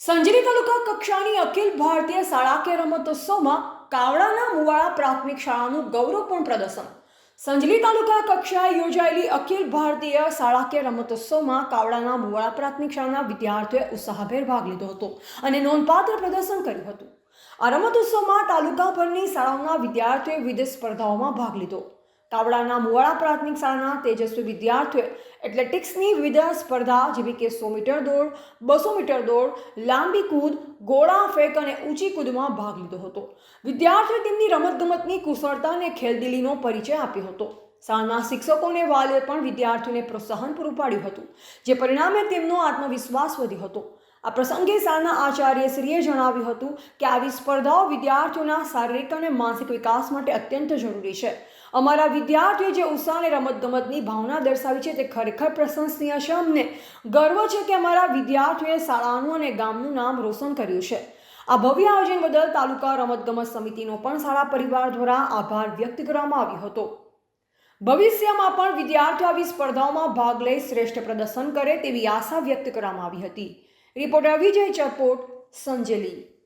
સંજરી તાલુકા કક્ષાની અખિલ ભારતીય શાળાકીય રમતોત્સવમાં કાવડાના મુવાડા પ્રાથમિક શાળાનું ગૌરવપૂર્ણ પ્રદર્શન. સંજલી તાલુકા કક્ષાએ યોજાયેલી અખિલ ભારતીય શાળાકીય રમતોત્સવમાં કાવડાના મુવાડા પ્રાથમિક શાળાના વિદ્યાર્થીઓએ ઉત્સાહભેર ભાગ લીધો હતો અને નોંધપાત્ર પ્રદર્શન કર્યું હતું. આ રમતોત્સવમાં તાલુકાભરની શાળાઓના વિદ્યાર્થીઓએ વિવિધ સ્પર્ધાઓમાં ભાગ લીધો. કાવડાના મુવાડા પ્રાથમિક શાળાના તેજસ્વી વિદ્યાર્થીઓએ એથ્લેટિક્સની વિવિધ સ્પર્ધા જેવી કે સો મીટર દોડ, બસો મીટર દોડ, લાંબી કૂદ, ગોળા ફેંક અને ઊંચી કૂદમાં ભાગ લીધો હતો. વિદ્યાર્થીઓએ તેમની રમતગમતની કુશળતા અને ખેલદિલીનો પરિચય આપ્યો હતો. શાળાના શિક્ષકો અને વાલીઓએ પણ વિદ્યાર્થીઓને પ્રોત્સાહન પૂરું પાડ્યું હતું, જે પરિણામે તેમનો આત્મવિશ્વાસ વધ્યો હતો. આ પ્રસંગે શાળાના આચાર્યશ્રીએ જણાવ્યું હતું કે આવી સ્પર્ધાઓ વિદ્યાર્થીઓના શારીરિક અને માનસિક વિકાસ માટે અત્યંત જરૂરી છે. અમારા વિદ્યાર્થીઓ જે ઉત્સાહ અને રમતગમતની ભાવના દર્શાવી છે તે ખરેખર પ્રશંસનીય છે અમને ગર્વ છે કે અમારા વિદ્યાર્થીઓએ શાળાનું અને ગામનું નામ રોશન કર્યું છે. આ ભવ્ય આયોજન બદલ તાલુકા રમતગમત સમિતિનો પણ શાળા પરિવાર દ્વારા આભાર વ્યક્ત કરવામાં આવ્યો હતો. ભવિષ્યમાં પણ વિદ્યાર્થીઓ આવી સ્પર્ધાઓમાં ભાગ લઈ શ્રેષ્ઠ પ્રદર્શન કરે તેવી આશા વ્યક્ત કરવામાં આવી હતી. રિપોર્ટર વિજય ચપોટ સંજેલી.